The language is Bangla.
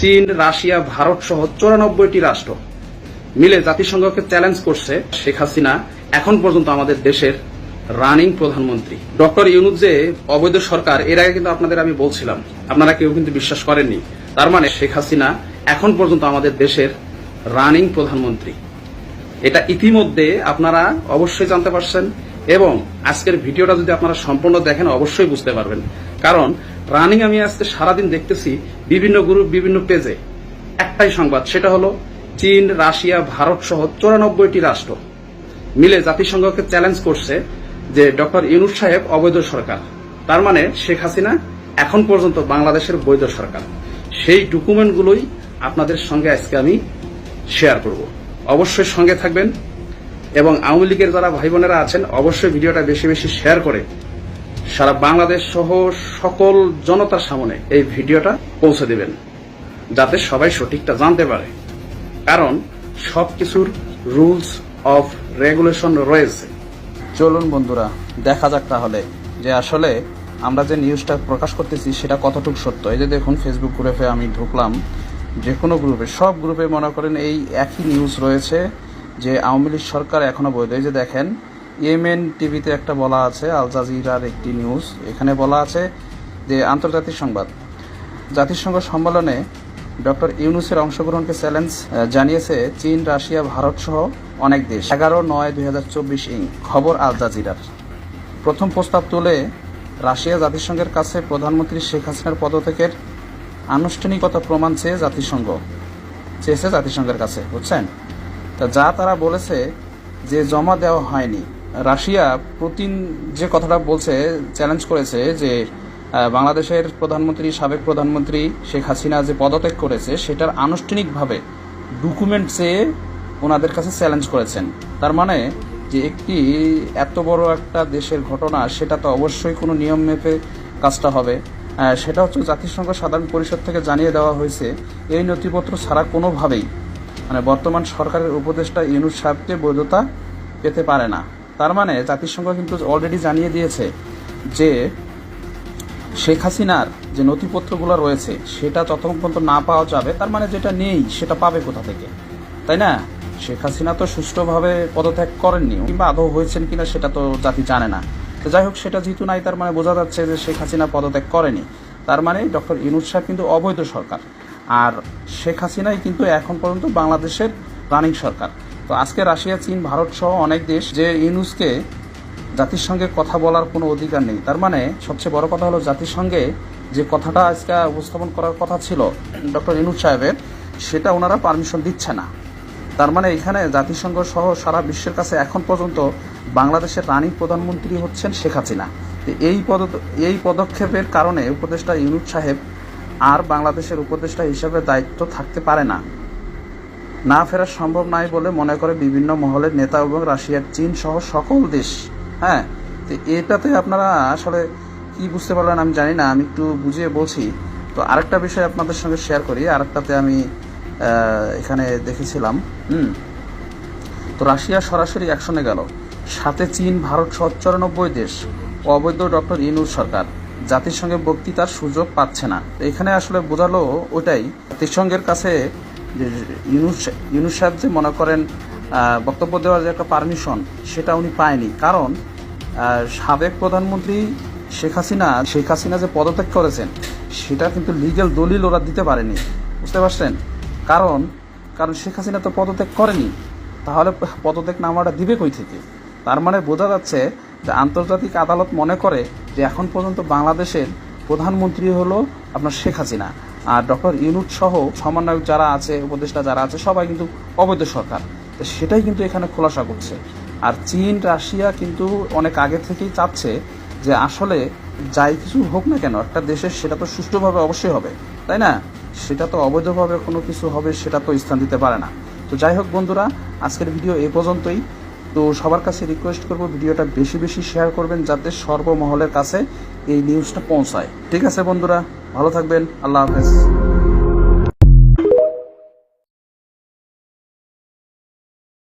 চীন, রাশিয়া, ভারত সহ চৌরানব্বইটি রাষ্ট্র মিলে জাতিসংঘকে চ্যালেঞ্জ করছে শেখ হাসিনা, এখন পর্যন্ত আমাদের দেশের রানিং প্রধানমন্ত্রী। ডক্টর ইউনুস যে অবৈধ সরকার, এর আগে কিন্তু আপনাদের আমি বলছিলাম, আপনারা কেউ কিন্তু বিশ্বাস করেননি। তার মানে শেখ হাসিনা এখন পর্যন্ত আমাদের দেশের রানিং প্রধানমন্ত্রী। এটা ইতিমধ্যে আপনারা অবশ্যই জানতে পারছেন এবং আজকের ভিডিওটা যদি আপনারা সম্পূর্ণ দেখেন, অবশ্যই বুঝতে পারবেন। কারণ রানিং আমি আজকে সারাদিন দেখতেছি বিভিন্ন গ্রুপ বিভিন্ন পেজে একটাই সংবাদ, সেটা হলো চীন, রাশিয়া, ভারত সহ চৌরানব্বইটি রাষ্ট্র মিলে জাতিসংঘকে চ্যালেঞ্জ করছে যে ডক্টর ইউনুস সাহেব অবৈধ সরকার। তার মানে শেখ হাসিনা এখন পর্যন্ত বাংলাদেশের বৈধ সরকার। সেই ডকুমেন্টগুলোই আপনাদের সঙ্গে আজকে আমি শেয়ার করব। অবশ্যই সঙ্গে থাকবেন এবং আওয়ামী লীগের যারা ভাই বোনেরা আছেন, অবশ্যই ভিডিওটা বেশি বেশি শেয়ার করে সারা বাংলাদেশ সহ সকল জনতার সামনে এই ভিডিওটা পৌঁছে দেবেন, যাতে সবাই সঠিকটা জানতে পারে। কারণ সবকিছুর রুলস অফ রেগুলেশন রয়েছে। চলুন বন্ধুরা, দেখা যাক তাহলে যে আসলে আমরা যে নিউজটা প্রকাশ করতেছি সেটা কতটুকু সত্য। এই যে দেখুন ফেসবুক গ্রুপে আমি ঢুকলাম। যে কোনো গ্রুপে সব গ্রুপে মনে করেন এই একই নিউজ রয়েছে যে আওয়ামী লীগ সরকার এখনও বৈধ। এই যে দেখেন ইয়েমেন টিভিতে একটা বলা আছে, আল জাজিরার একটি নিউজ। এখানে বলা আছে যে আন্তর্জাতিক সংবাদ, জাতিসংঘ সম্মেলনে ডক্টর ইউনুসের অংশগ্রহণকে চ্যালেঞ্জ জানিয়েছে চীন, রাশিয়া, ভারত সহ অনেক দেশ। এগারো, নয়, দুই হাজার চব্বিশ ইং, খবর আল জাজিরার। প্রথম প্রস্তাব তুলে রাশিয়া জাতিসংঘের কাছে প্রধানমন্ত্রী শেখ হাসিনার পদত্যাগের আনুষ্ঠানিকতা প্রমাণ চেয়ে জাতিসংঘ, চেয়েছে জাতিসংঘের কাছে, বুঝছেন? তা যা তারা বলেছে যে জমা দেওয়া হয়নি। রাশিয়া পুতিন যে কথাটা বলছে চ্যালেঞ্জ করেছে যে বাংলাদেশের প্রধানমন্ত্রী, সাবেক প্রধানমন্ত্রী শেখ হাসিনা যে পদত্যাগ করেছে, সেটার আনুষ্ঠানিকভাবে ডকুমেন্ট চেয়ে ওনাদের কাছে চ্যালেঞ্জ করেছেন। তার মানে যে একটি এত বড় একটা দেশের ঘটনা, সেটা তো অবশ্যই কোনো নিয়ম মেপে কাজটা হবে। সেটা হচ্ছে জাতিসংঘ সাধারণ পরিষদ থেকে জানিয়ে দেওয়া হয়েছে, এই নথিপত্র ছাড়া কোনোভাবেই মানে বর্তমান সরকারের উপদেষ্টা ইউনুস সাহেবকে বৈধতা পেতে পারে না। তার মানে জাতিসংঘ কিন্তু অলরেডি জানিয়ে দিয়েছে যে শেখ হাসিনার যে নথিপত্রগুলো রয়েছে, সেটা যতক্ষণ পর্যন্ত না পাওয়া যাবে, তার মানে যেটা নেই, সেটা পাবে কোথা থেকে? তাই না? শেখ হাসিনা তো সুষ্ঠুভাবে পদত্যাগ করেননি, কিংবা আদৌ হয়েছেন কিনা সেটা তো জাতি জানে না। তো যাই হোক, সেটা যেহেতু নাই, তার মানে বোঝা যাচ্ছে যে শেখ হাসিনা পদত্যাগ করেনি। তার মানে ডক্টর ইনুজ সাহেব কিন্তু অবৈধ সরকার। আর শেখ হাসিনাই কিন্তু এখন পর্যন্ত বাংলাদেশের রানিং সরকার। তো আজকে রাশিয়া, চীন, ভারত সহ অনেক দেশ যে ইউনুসকে জাতিসংঘে কথা বলার কোনো অধিকার নেই। তার মানে সবচেয়ে বড় কথা হলো জাতিসংঘে যে কথাটা আজকে উপস্থাপন করার কথা ছিল ডক্টর ইনুজ সাহেবের, সেটা ওনারা পারমিশন দিচ্ছে না। তার মানে এখানে জাতিসংঘ সহ সারা বিশ্বের কাছে এখন পর্যন্ত বাংলাদেশের রানী প্রধানমন্ত্রী হচ্ছেন শেখ হাসিনা। এই পদ, এই পদক্ষেপের কারণে উপদেষ্টা ইউনুস সাহেব আর বাংলাদেশের উপদেষ্টা হিসেবে দায়িত্ব থাকতে পারে না। না ফেরা সম্ভব নাই বলে মনে করে বিভিন্ন মহলের নেতা এবং রাশিয়ার চীন সহ সকল দেশ। হ্যাঁ তো এটাতে আপনারা আসলে কি বুঝতে পারলেন আমি জানি না, আমি একটু বুঝিয়ে বলছি। তো আরেকটা বিষয় আপনাদের সঙ্গে শেয়ার করি, আরেকটাতে আমি এখানে দেখেছিলাম, হুম। তো রাশিয়া সরাসরি অ্যাকশনে গেল। সাথে চীন, ভারত সহ চুরানব্বই দেশ। অবৈধ ডক্টর ইনুস সরকার। জাতিসংঘে বক্তৃতার সুযোগ পাচ্ছে না। এখানে আসলে বোঝালো ওটাই, জাতিসংঘের কাছে যে ইউনুস সাহেব যে মনে করেন বক্তব্য দেওয়ার যে একটা পারমিশন সেটা উনি পায়নি। কারণ সাবেক প্রধানমন্ত্রী শেখ হাসিনা শেখ হাসিনা যে পদত্যাগ করেছেন, সেটা কিন্তু লিগ্যাল দলিল ওরা দিতে পারেনি। বুঝতে পারছেন? কারণ কারণ শেখ হাসিনা তো পদত্যাগ করেনি। তাহলে পদত্যাগ নামাটা দিবে কই থেকে? তার মানে বোঝা যাচ্ছে যে আন্তর্জাতিক আদালত মনে করে যে এখন পর্যন্ত বাংলাদেশের প্রধানমন্ত্রী হলো আপনার শেখ হাসিনা। আর ডক্টর ইউনুট সহ সমন্বয়ক যারা আছে, উপদেষ্টা যারা আছে, সবাই কিন্তু অবৈধ সরকার। তো সেটাই কিন্তু এখানে খোলাসা করছে। আর চীন, রাশিয়া কিন্তু অনেক আগে থেকেই চাচ্ছে যে আসলে যাই কিছু হোক না কেন, একটা দেশের সেটা তো সুষ্ঠুভাবে অবশ্যই হবে, তাই না? সেটা তো অবৈধভাবে কোনো কিছু হবে, সেটা তো স্থান দিতে পারে না। তো যাই হোক বন্ধুরা, আজকের ভিডিও এ পর্যন্তই। তো সবার কাছে রিকোয়েস্ট করব ভিডিওটা বেশি বেশি শেয়ার করবেন যাতে সর্বমহলের কাছে এই নিউজটা পৌঁছায়। ঠিক আছে বন্ধুরা, ভালো থাকবেন, আল্লাহ হাফেজ।